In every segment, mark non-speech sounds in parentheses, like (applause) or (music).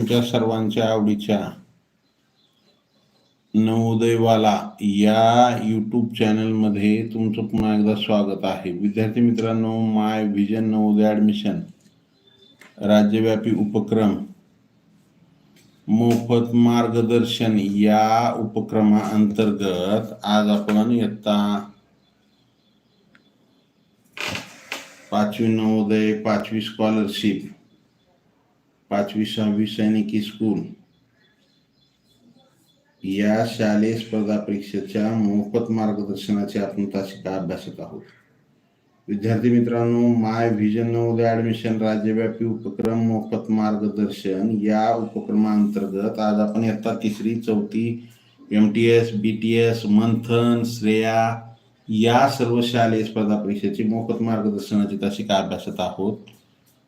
तुमच्या सर्वांच्या आवडीच्या नवोदयवाला या यूट्यूब चॅनलमध्ये तुमचं पुन्हा एकदा स्वागत आहे. विद्यार्थी मित्रांनो माय व्हिजन नवोदय ॲडमिशन राज्यव्यापी उपक्रम मोफत मार्गदर्शन या उपक्रमाअंतर्गत आज आपण इयत्ता पाचवी नवोदय पाचवी स्कॉलरशिप पाचवी सहावी सैनिकी स्कूल या शालेय स्पर्धा परीक्षेच्या मोफत मार्गदर्शनाचे आपण तासिका अभ्यासत आहोत. विद्यार्थी मित्रांनो माय व्हिजन नवोदय ॲडमिशन राज्यव्यापी उपक्रम मोफत मार्गदर्शन या उपक्रमांतर्गत आज आपण इयत्ता तिसरी चौथी M T S B T S Manthan Shreya या सर्व शालेय स्पर्धा परीक्षेची मोफत मार्गदर्शनाची तासिका अभ्यासत आहोत.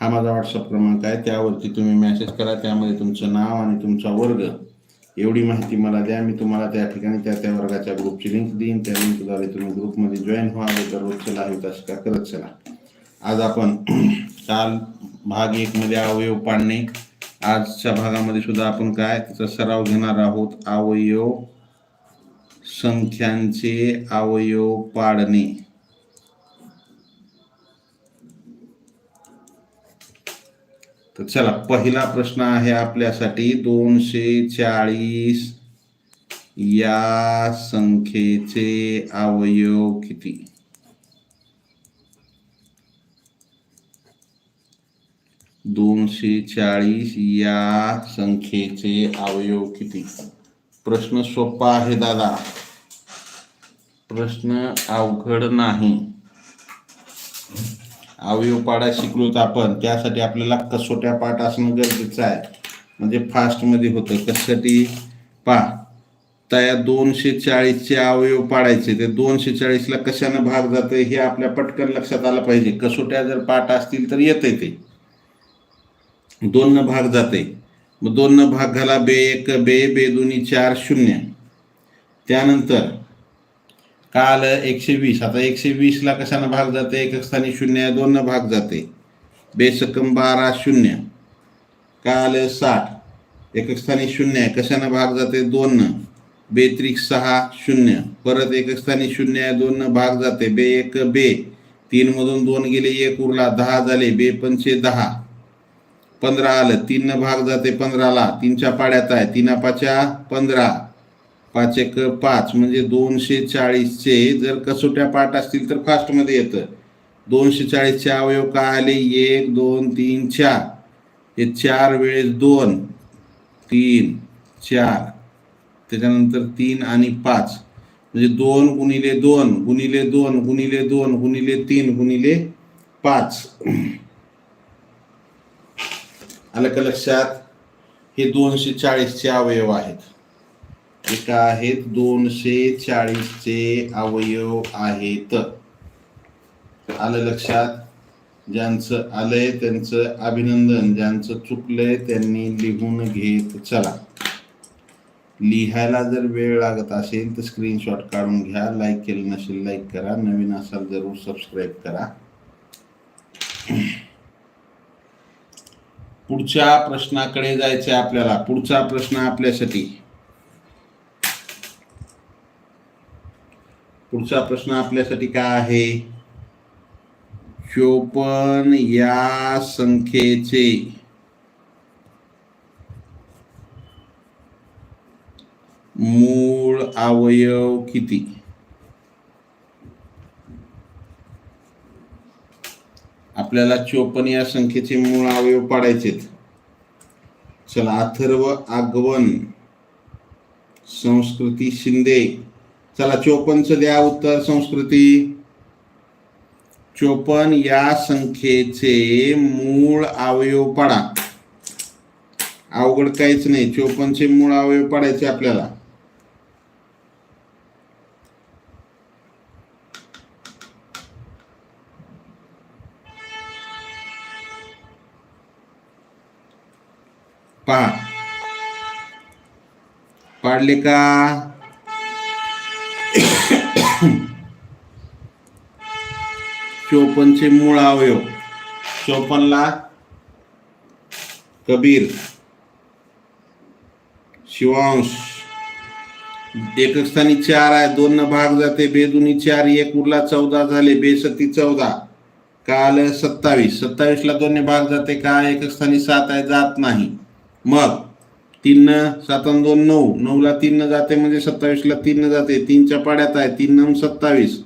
हा माझा व्हॉट्सअप क्रमांक आहे. त्यावरती तुम्ही मेसेज करा. त्यामध्ये तुमचं नाव आणि तुमचा वर्ग. एवढी माहिती मला द्या. मी तुम्हाला त्या ठिकाणी त्या त्या वर्गाच्या ग्रुपची लिंक देईन. त्या लिंकद्वारे तुम्ही ग्रुपमध्ये जॉईन व्हा चला हवे तसं तासिका करत चला. आज आपण (clears throat) काल भाग एकमध्ये अवयव पाडणे. आजच्या भागामध्ये सुद्धा आपण काय? त्याचा सराव घेणार आहोत. अवयव संख्यांचे अवयव पाडणे. तर चला पहिला प्रश्न आहे आपल्यासाठी. दोनशे चाळीस या संख्येचे अवयव किती? दोनशे चाळीस या संख्येचे अवयव किती? प्रश्न सोपा आहे दादा. प्रश्न अवघड नाही. अवयव पाडा शिकलोत आपण त्यासाठी आपल्याला कसोट्या पाठ असणं गरजेचं आहे. म्हणजे फास्टमध्ये होतं. कशासाठी पा तया दोनशे चाळीसचे अवयव पाडायचे ते दोनशे चाळीसला कशानं भाग जाते हे आपल्या पटकन लक्षात आलं पाहिजे. कसोट्या जर पाठ असतील तर येते ते. दोन भाग जाते मग दोन भाग घाला बे एक बे बे दोन्ही चार शून्य. त्यानंतर काल एकशे वीस आता एकशे वीसला कशानं भाग जाते? एक स्थानी शून्य दोन भाग जाते. बेसकम बारा शून्य. काल साठ एक स्थानी शून्य. आहे कशानं भाग जाते? दोन बेत्रिक सहा शून्य. परत एक स्थानी शून्य आहे दोन भाग जाते. बे एक बे. तीन मधून दोन गेले एक उरला दहा झाले बे पंचे दहा. पंधरा आलं तीन भाग जाते पंधराला. तीनच्या पाड्यात आहे. तीना पाच्या पंधरा. पाच एक पाच म्हणजे दोनशे चाळीसचे जर कसोट्या पाठ असतील तर फास्टमध्ये येतं. दोनशे चाळीसचे अवयव काय आले? एक दोन तीन चार. हे चार वेळेस दोन तीन चार. त्याच्यानंतर तीन आणि पाच. म्हणजे दोन गुणिले दोन गुणिले दोन गुणिले दोन गुणिले तीन गुणिले पाच. आलं का लक्षात? हे दोनशे चाळीसचे अवयव आहेत. एक आहेत दोनशे चाळीसचे अवयव आहेत. आलं लक्षात? ज्यांचं आलंय त्यांचं अभिनंदन ज्यांचं चुकलंय त्यांनी लिहून घेत चला. लिहायला जर वेळ लागत असेल तर स्क्रीनशॉट काढून घ्या लाईक केलं नसेल लाईक करा. नवीन असाल जरूर सबस्क्राईब करा. पुढच्या प्रश्नाकडे जायचंय आपल्याला. पुढचा प्रश्न आपल्यासाठी. पुढचा प्रश्न आपल्यासाठी काय आहे? चोपन या संख्येचे. मूळ अवयव किती? आपल्याला चोपन या संख्येचे मूळ अवयव पाडायचेत. चला अथर्व आगवन संस्कृती शिंदे. चला चोपनचं द्या उत्तर संस्कृती. चोपन या संख्येचे मूळ अवयव पाडा. अवघड काहीच नाही. चोपनचे मूळ अवयव पाडायचे आपल्याला. पहा. पाडले का? (coughs) चोपनचे मूळ अवयव. चोपनला कबीर शिवांश. एकक स्थानी चार आहे दोन न भाग जाते. बेदुनी चार एक उरला चौदा झाले. बेसती चौदा. काल सत्तावीस. सत्तावीस सत्तावीसला दोन भाग जाते. का एकक स्थानी सात आहे जात नाही. मग तीन न सात दोन नऊ. नऊला तीन न जाते म्हणजे सत्तावीसला तीन न जाते. तीनच्या पाड्यात आहे. तीन नऊ सत्तावीस.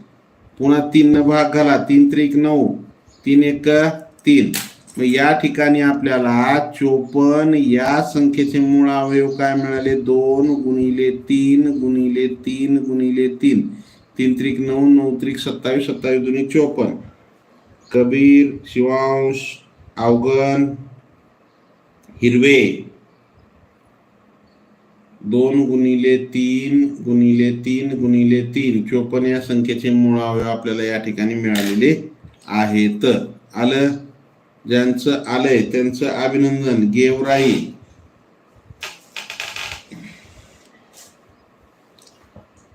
पुन्हा तीन न भाग घाला. तीन त्रिक नऊ. तीन एक तीन. मग या ठिकाणी आपल्याला चोपन या संख्येचे मूळ अवयव काय मिळाले? दोन गुणिले तीन गुणिले तीन गुणिले तीन. तीन त्रिक नऊ नऊ त्रिक सत्तावीस सत्तावीस दोन्ही चोपन कबीर शिवांश अवगण हिरवे. दोन गुणिले तीन गुणिले तीन गुणिले तीन चोपन्न या संख्येचे मूळ अवयव आपल्याला या ठिकाणी मिळालेले आहेत. आलं? ज्यांचं आलंय त्यांचं अभिनंदन. गेवराई.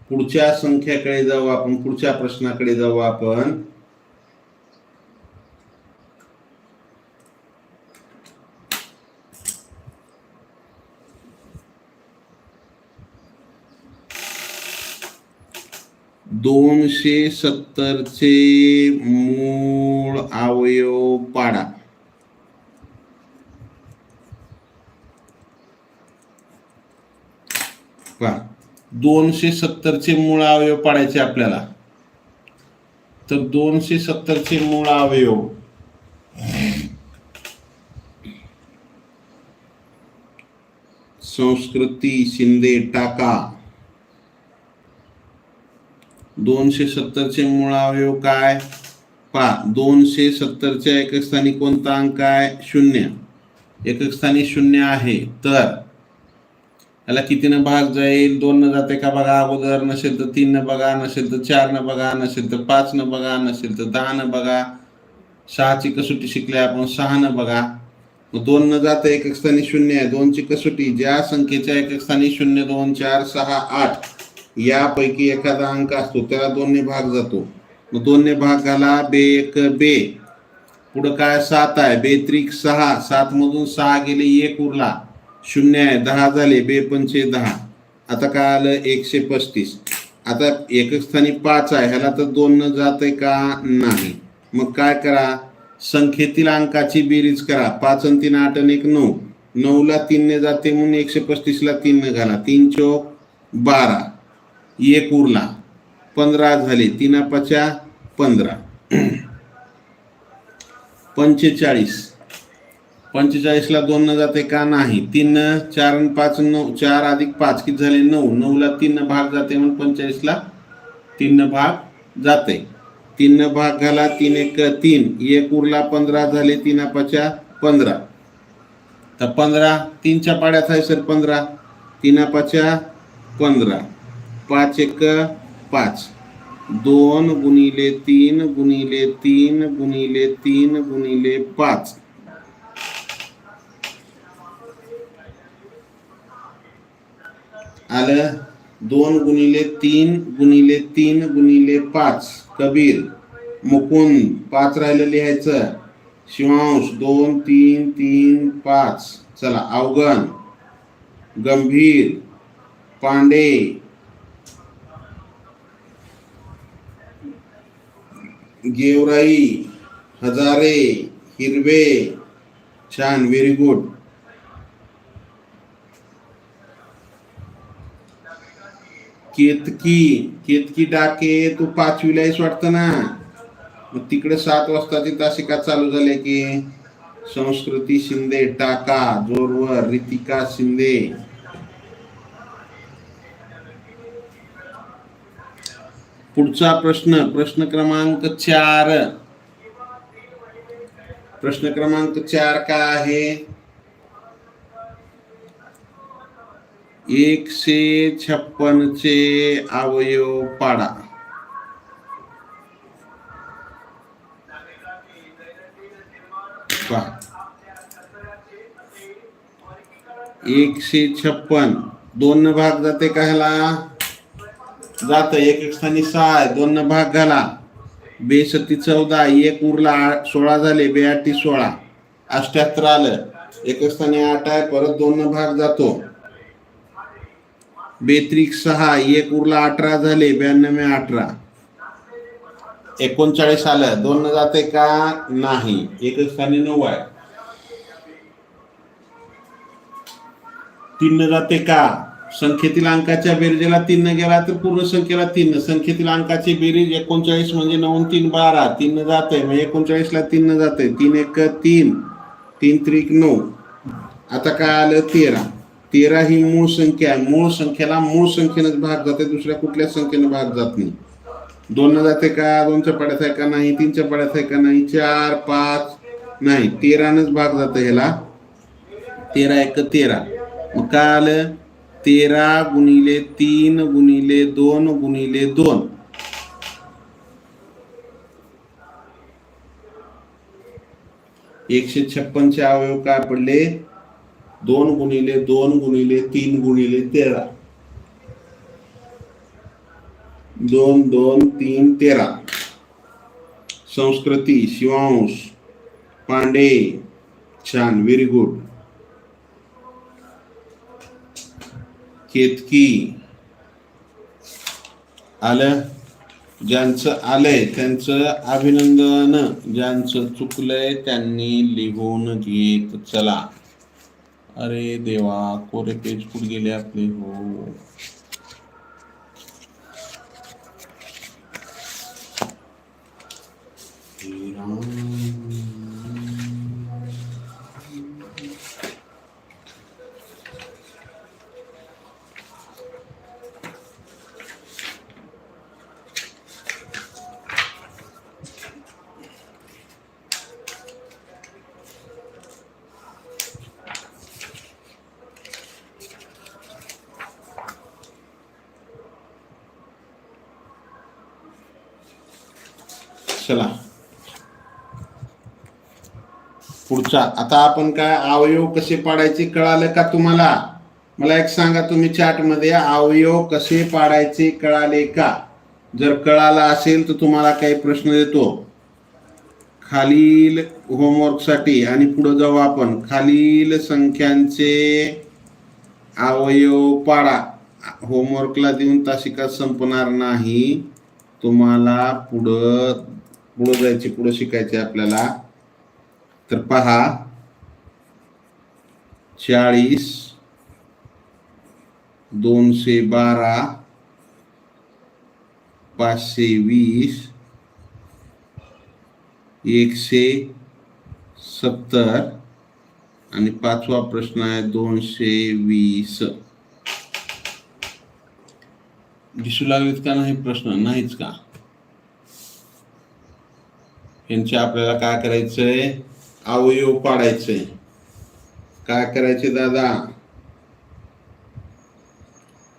पुढच्या संख्याकडे जाऊ आपण पुढच्या प्रश्नाकडे जाऊ आपण. दोनशे सत्तरचे मूळ अवयव पाडा. पहा दोनशे सत्तरचे मूळ अवयव पाडायचे आपल्याला. तर दोनशे सत्तरचे मूळ अवयव. संस्कृती शिंदे टाका. दोनशे सत्तरचे मूळ अवयव काय? पा दोनशे सत्तरच्या एकक स्थानी कोणता अंक आहे? शून्य. एकक स्थानी शून्य आहे. तर याला कितीनं भाग जाईल? दोन न जाते का बघा अगोदर नसेल तर तीन न बघा नसेल तर चार न बघा नसेल तर पाच न बघा नसेल तर दहा न बघा. सहाची कसोटी शिकले आपण सहा न बघा. मग दोन न जाता एकक स्थानी शून्य आहे. दोनची कसोटी ज्या संख्येच्या एकक स्थानी शून्य दोन चार सहा आठ. यापैकी एखादा अंक असतो त्याला दोनने भाग जातो. मग दोनने भाग घाला बे एक बे. पुढं काय? सात आहे. बे त्रिक सहा. सात मधून सहा गेले एक उरला. शून्य आहे. दहा झाले. बे पंचे दहा. आता काय आलं? एकशे पस्तीस. आता एकक स्थानी पाच आहे. ह्याला तर दोन न आहे का? नाही. मग काय करा? संख्येतील अंकाची बेरीज करा. पाच आणि तीन आठ आणि एक नऊ. नऊला तीनने जाते म्हणून एकशे पस्तीसला तीनने घाला. तीन चौक बारा. एक उरला. पंधरा झाले. तीन पचा पंधरा. पंचेचाळीस. पंचेचाळीसला दोन न जाते का नाही? तीन चार आणि पाच नऊ. चार अधिक पाच किती झाले? नऊ. नऊला तीन भाग जाते म्हणून पंचेचाळीसला तीन भाग जाते. तीन भाग घाला तीन एक तीन. एक उरला पंधरा झाले तीन पचा पंधरा. तर पंधरा तीनच्या पाड्यात आहे सर पंधरा. तीन पचा पंधरा. पाच एक पाच. दोन गुणिले तीन गुणिले तीन गुणिले तीन गुणिले पाच. आलं? दोन गुणिले तीन गुणिले तीन गुणिले पाच. कबीर मुकुंद पाच राहिलं लिहायचं. शिवांश दोन तीन तीन पाच. चला अवगण गंभीर पांडे गेवराई हजारे हिरवे छान व्हेरी गुड केतकी केतकी डाके तू पाचवीला आहेस वाटतं ना? मग तिकडे सात वाजताची तासिका चालू झाले की संस्कृती शिंदे टाका जोरवर रितिका शिंदे. पुढचा प्रश्न प्रश्न क्रमांक चार. प्रश्न क्रमांक चार काय आहे? एकशे छप्पनचे अवयव पाडा. एकशे छप्पन. दोन भाग जाते का ह्याला? जात एक एक स्थानी सहा दोन भाग घाला. बेसत्ती चौदा एक उरला सोळा झाले बेआटी सोळा. अष्ट्याहत्तर आलं. एक स्थानी आठ आहे परत दोन भाग जातो. बेत्रिक सहा एक उरला अठरा झाले ब्याण्णव अठरा. एकोणचाळीस आलं. दोन जाते का? नाही. एक एक स्थानी नऊ आहे. तीन जाते का? संख्येतील अंकाच्या बेरजेला तीन गेला तर पूर्ण संख्येला तीन संख्येतील अंकाची बेरीज एकोणचाळीस म्हणजे नऊ तीन बारा. तीन आहे म्हणजे एकोणचाळीस ला तीन आहे तीन एक तीन. तीन त्रिक नऊ. आता काय आलं? तेरा. तेरा ही मूळ संख्या आहे. मूळ संख्येला मूळ संख्येनंच भाग जाते दुसऱ्या कुठल्या संख्येनं भाग जात नाही? दोन जाते का? दोनच्या पाड्यात आहे का नाही? तीनच्या पाड्यात आहे का नाही? चार पाच. नाही. तेरानंच भाग जातं ह्याला. तेरा एक तेरा. मग काय आलं? तेरा गुणिले तीन गुणिले दोन गुणिले दोन. एकशे छप्पनचे अवयव काय पडले? दोन गुणिले दोन गुणिले तीन गुणिले तेरा. दोन दोन, तीन, तेरा. संस्कृती, शिवांश, पांडे. छान व्हेरी गुड केतकी आलं? ज्यांचं आलंय त्यांचं अभिनंदन ज्यांचं चुकलंय त्यांनी लिहून घेत चला. अरे देवा कोरे पेज कुठ गेले आपले हो. राम पुढचा आता आपण काय अवयव कसे पाडायचे कळालं का तुम्हाला? मला एक सांगा तुम्ही चॅटमध्ये अवयव कसे पाडायचे कळाले का? जर कळाला असेल तर तुम्हाला काही प्रश्न देतो खालील होमवर्कसाठी आणि पुढे जाऊ आपण. खालील संख्यांचे अवयव पाडा. होमवर्कला देऊन तासिका संपणार नाही. तुम्हाला पुढं पुढं जायचे पुढं शिकायचे आपल्याला. तर पहा. चाळीस. दोनशे बारा. पाचशे वीस. एकशे सत्तर. आणि पाचवा प्रश्न आहे दोनशे वीस. दिसू लागलेत का नाही प्रश्न? नाहीच का? यांचे आपल्याला काय करायचंय? अवयव पाडायचे. काय करायचे दादा?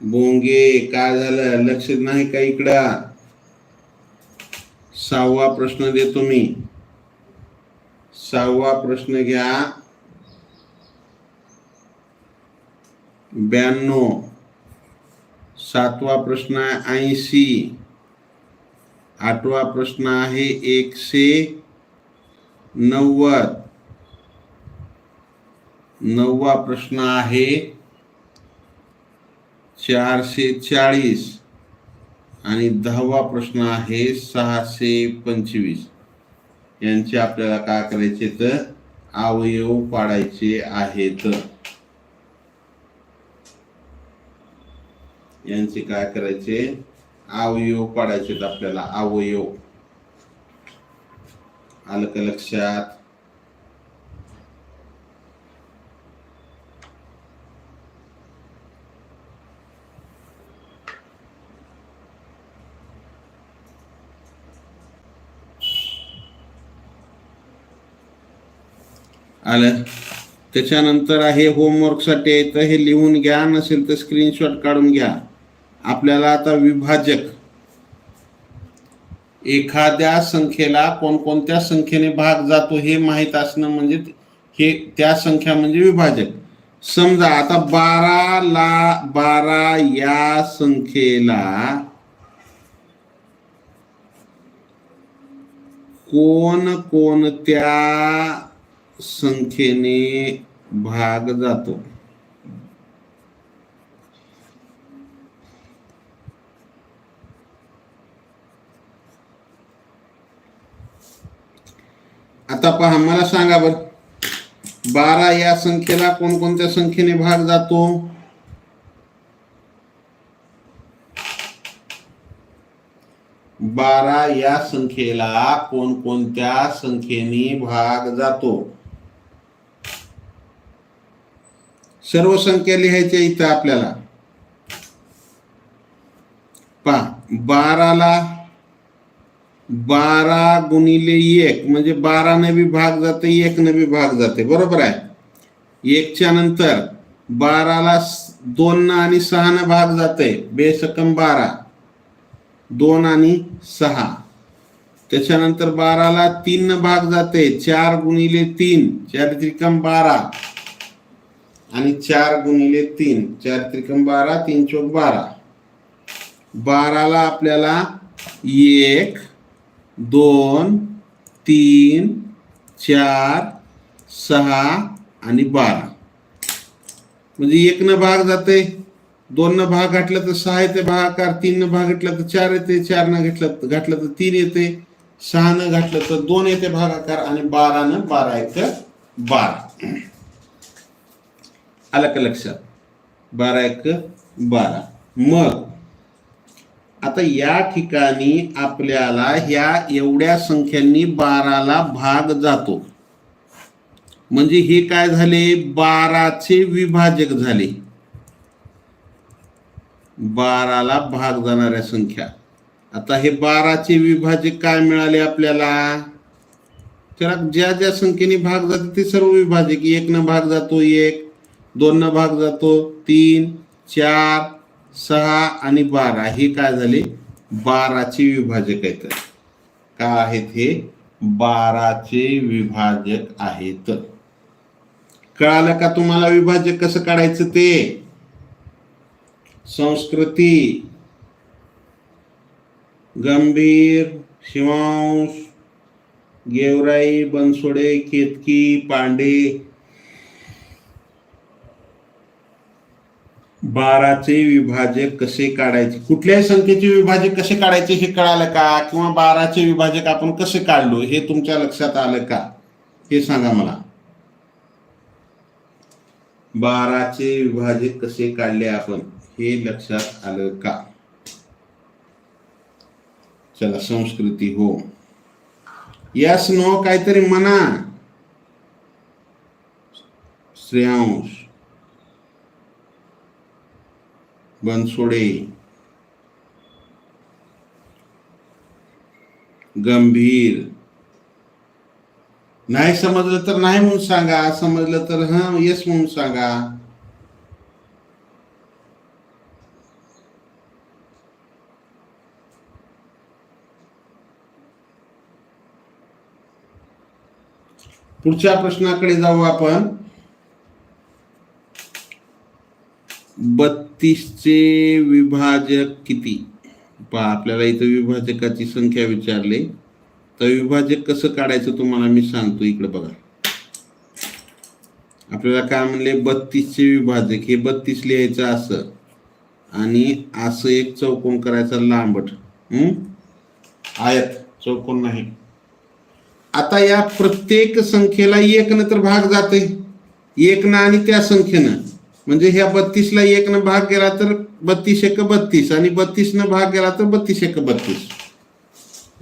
बोंगे काय झालं? लक्ष नाही का इकडं? सहावा प्रश्न देतो मी. सहावा प्रश्न घ्या. ब्याण्णव. सातवा प्रश्न आहे ऐंशी. आठवा प्रश्न आहे एकशे. नव्वद. नववा प्रश्न आहे. चारशे चाळीस. आणि दहावा प्रश्न आहे सहाशे पंचवीस. यांचे आपल्याला काय करायचे तर अवयव पाडायचे आहेत. यांचे काय करायचे? अवयव पाडायचे आपल्याला अवयव. आलं का लक्षात? आलं. त्याच्यानंतर आहे होमवर्कसाठी साठी तर हे लिहून घ्या नसेल तर स्क्रीनशॉट काढून घ्या. आपल्याला आता विभाजक एखाद्या संख्येला कोणकोणत्या संख्येने भाग जातो हे माहीत असणं म्हणजे हे त्या संख्या म्हणजे विभाजक. समजा आता बारा ला बारा या संख्येला कोण कोणत्या संख्येने भाग जातो? आता पहा मला सांगा बर. बारा या संख्येला कोणकोणत्या संख्येने भाग जातो? बारा या संख्येला कोणकोणत्या संख्येने भाग जातो? सर्व संख्या लिहायच्या इथं आपल्याला. पहा बाराला बारा गुणिले एक म्हणजे बाराने बी भाग जाते एक ने भाग जाते. बरोबर आहे? एकच्या नंतर बाराला दोन आणि सहानं भाग जाते. बेसकम बारा. दोन आणि सहा. त्याच्यानंतर बाराला तीन भाग जाते. चार गुणिले तीन चार त्रिकम बारा. आणि चार गुणिले तीन चार त्रिकम बारा तीन चौक बारा. बाराला आपल्याला एक दोन तीन चार सहा आणि बारा. म्हणजे एकनं भाग जाते दोन न भाग घातला तर सहा येते भागाकार तीन न भाग घातला तर चार येते चार न घातलं घातलं तर तीन येते सहा न घातलं तर दोन येते भागाकार आणि बारा न बारा एक बारा. आलं का लक्षात? बारा एक बारा. मग आता या ठिकाणी आपल्याला ह्या एवढ्या संख्यांनी बाराला भाग जातो. म्हणजे हे काय झाले? बाराचे विभाजक झाले. बाराला भाग जाणाऱ्या संख्या. आता हे बाराचे विभाजक काय मिळाले आपल्याला? तर ज्या ज्या संख्येने भाग जाते ते सर्व विभाजक. एक न भाग जातो एक दोन न भाग जातो तीन चार सहा आणि बारा हे काय झाले? बाराचे विभाजक आहेत. का आहेत हे? बाराचे विभाजक आहेत. कळालं का तुम्हाला विभाजक कसं काढायचं ते? संस्कृती. गंभीर शिवांश गेवराई बनसोडे केतकी पांडे बाराचे विभाजक कसे काढायचे? कुठल्याही संख्येचे विभाजक कसे काढायचे हे कळालं का? किंवा बाराचे विभाजक आपण कसे काढलो हे तुमच्या लक्षात आलं का? हे सांगा मला. बाराचे विभाजक कसे काढले आपण हे लक्षात आलं का? चला संस्कृती हो. यस नो काहीतरी म्हणा. श्रेयांश. बनसोडे गंभीर. नाही समजलं तर नाही म्हणून सांगा समजलं तर हा येस म्हणून सांगा. पुढच्या प्रश्नाकडे जाऊ आपण. बत्तीसचे विभाजक किती? पहा आपल्याला इथं विभाजकाची संख्या विचारले. तर विभाजक कसं काढायचं तुम्हाला मी सांगतो इकडे बघा. आपल्याला काय म्हणले? बत्तीसचे विभाजक. हे बत्तीस लिहायचं असं. आणि असं एक चौकोन करायचा लांबट. हम्म? आयत. चौकोन नाही. आता या प्रत्येक संख्येला एक न तर भाग जाते एक ना आणि त्या संख्येनं. म्हणजे ह्या बत्तीसला एक न भाग गेला तर बत्तीस एक बत्तीस आणि बत्तीस न भाग गेला तर बत्तीस एक बत्तीस.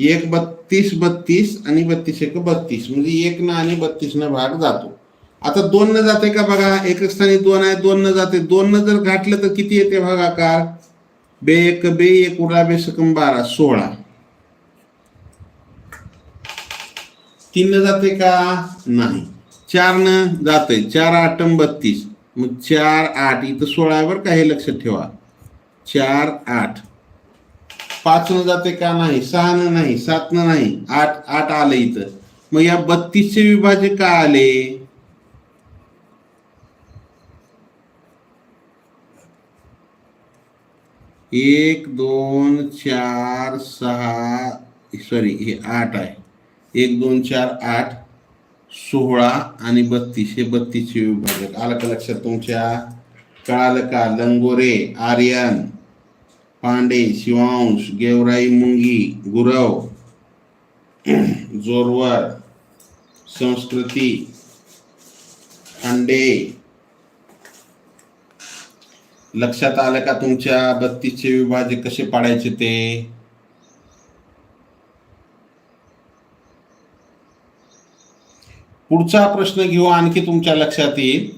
एक बत्तीस बत्तीस आणि बत्तीस एक बत्तीस. म्हणजे एक न आणि बत्तीस न भाग जातो. आता दोन न जाते का बघा? एक स्थानी दोन आहे दोन न जाते. दोन न जर घातलं तर किती येते भागाकार बे एक बे एक उडा बे सकम बारा सोळा. तीन न जाते का? नाही. चार न जातंय चार आठ बत्तीस. मग चार आठ इथं सोळावर काही लक्षात ठेवा? चार आठ. पाच न जाते का नाही? सहा न नाही सात न नाही आठ आठ आलं इथं. मग या बत्तीसचे विभाजक का आले? एक दोन चार सहा सॉरी हे आठ आहे. एक दोन चार आठ. सोळा आणि बत्तीस हे बत्तीसचे विभाजक आलं का लक्षात तुमच्या? कळालं का? लंगोरे आर्यन पांडे शिवांश गेवराई मुंगी गुरव जोरवर संस्कृती अंडे. लक्षात आलं का तुमच्या? बत्तीसचे विभाजक कसे पाडायचे ते? पुढचा प्रश्न घेऊ आणखी तुमच्या लक्षात येईल.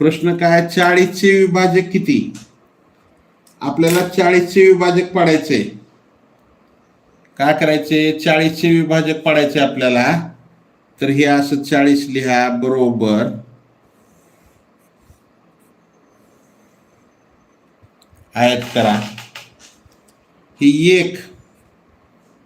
प्रश्न काय? चाळीसचे विभाजक किती? आपल्याला चाळीसचे विभाजक पाडायचे. काय करायचे? चाळीसचे विभाजक पाडायचे आपल्याला. तर हे असं चाळीस लिहा बरोबर. आयात करा. ही एक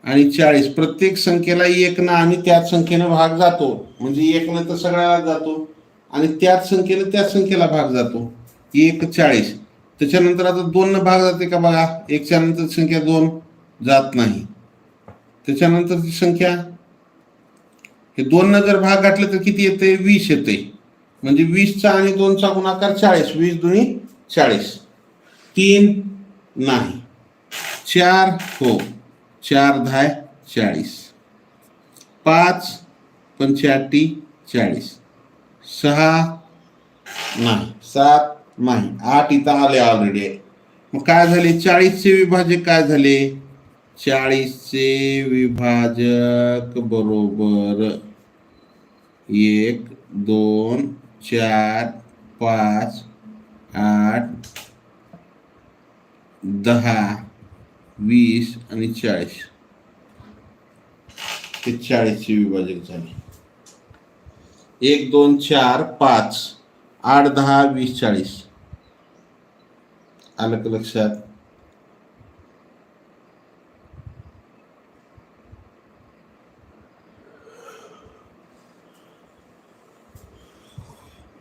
आणि चाळीस. प्रत्येक संख्येला एक ना आणि त्याच संख्येनं भाग जातो. म्हणजे एक न तर सगळ्याला जातो आणि त्याच संख्येनं त्याच संख्येला भाग जातो. एक चाळीस. त्याच्यानंतर आता दोन भाग जाते का बघा? एकच्या नंतर संख्या दोन जात नाही. त्याच्यानंतरची संख्या हे दोन जर भाग घातले तर किती येते वीस येते म्हणजे वीसचा आणि दोनचा गुणाकार चाळीस. वीस दुनी चाळीस. तीन नाही. चार हो. चार धाय चाळीस. पाच पंच्याहत्ती चाळीस. सहा नाही. सात नाही. आठ इथं आले ऑलरेडी आहे मग काय झाले? चाळीसचे विभाजक काय झाले? चाळीसचे विभाजक बरोबर. एक दोन चार पाच आठ दहा वीस आणि चाळीस. ते चाळीसचे विभाजक झाले. एक दोन चार पाच आठ दहा वीस चाळीस. आलं का लक्षात?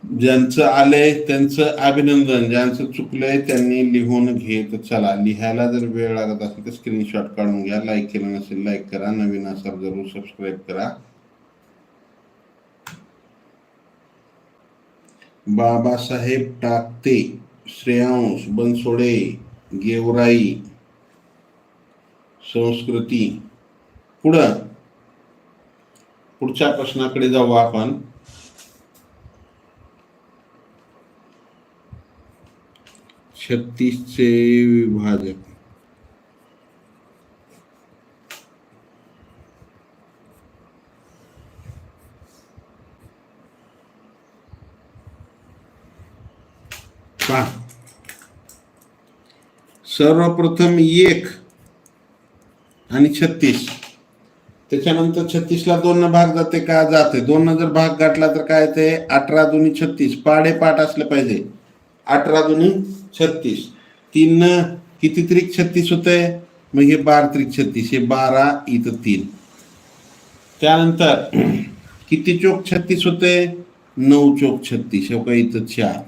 ज्यांचं आलंय त्यांचं अभिनंदन ज्यांचं चुकलंय त्यांनी लिहून घेत चला. लिहायला जर वेळ लागत असेल तर स्क्रीनशॉट काढून घ्या. लाईक केलं नसेल लाईक करा. नवीन असाल जरूर सबस्क्राईब करा. बाबासाहेब टाकते श्रेयांश बनसोडे गेवराई संस्कृती. पुढं. पुढच्या प्रश्नाकडे जाऊ आपण. छत्तीसचे विभाजक. सर्वप्रथम एक आणि छत्तीस. त्याच्यानंतर छत्तीसला दोन भाग जाते का जाते? दोन जर भाग गाठला तर काय ते अठरा दोन्ही छत्तीस. पाडे पाठ असले पाहिजे. अठरा दोन्ही छत्तीस. तीन न किती त्रिक छत्तीस होते मग हे बारा त्रिक छत्तीस हे बारा इथं तीन. त्यानंतर किती चोक छत्तीस होते नऊ चोक छत्तीस हे काय इथं चार.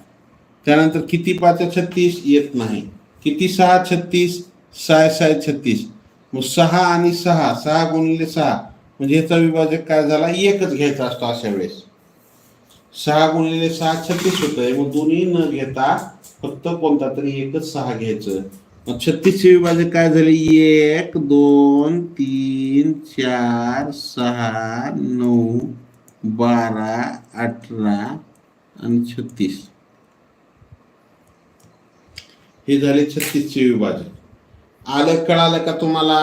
त्यानंतर किती पाच छत्तीस? येत नाही. किती सहा छत्तीस? सहा सहा छत्तीस. मग सहा आणि सहा सहा गुणिले सहा म्हणजे ह्याचा विभाजक काय झाला? एकच घ्यायचा असतो अशा वेळेस. सहा गुणिले सहा छत्तीस होतंय मग दोन्ही न घेता फक्त कोणता तरी एकच सहा घ्यायचं. छत्तीसशे विभाजक काय झाले? एक दोन तीन चार सहा नऊ बारा अठरा आणि छत्तीस. हे झाले छत्तीसचे विभाजक आलं कळालं का तुम्हाला?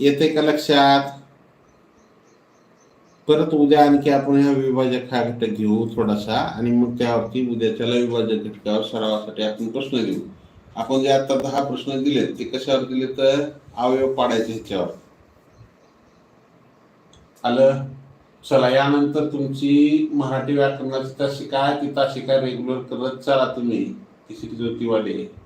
येते का लक्षात? परत उद्या आणखी आपण ह्या विभाजक हा घटक घेऊ थोडासा आणि मग त्यावरती उद्याच्याला विभाजक घटकावर सरावासाठी आपण प्रश्न घेऊ. आपण जे आता दहा प्रश्न दिलेत ते कशावर दिले तर अवयव पाडायचे ह्याच्यावर. आलं? चला यानंतर तुमची मराठी व्याकरणाची तासिका काय? ती तासिका रेग्युलर करत चला तुम्ही. तिसरी ज्योतिवाले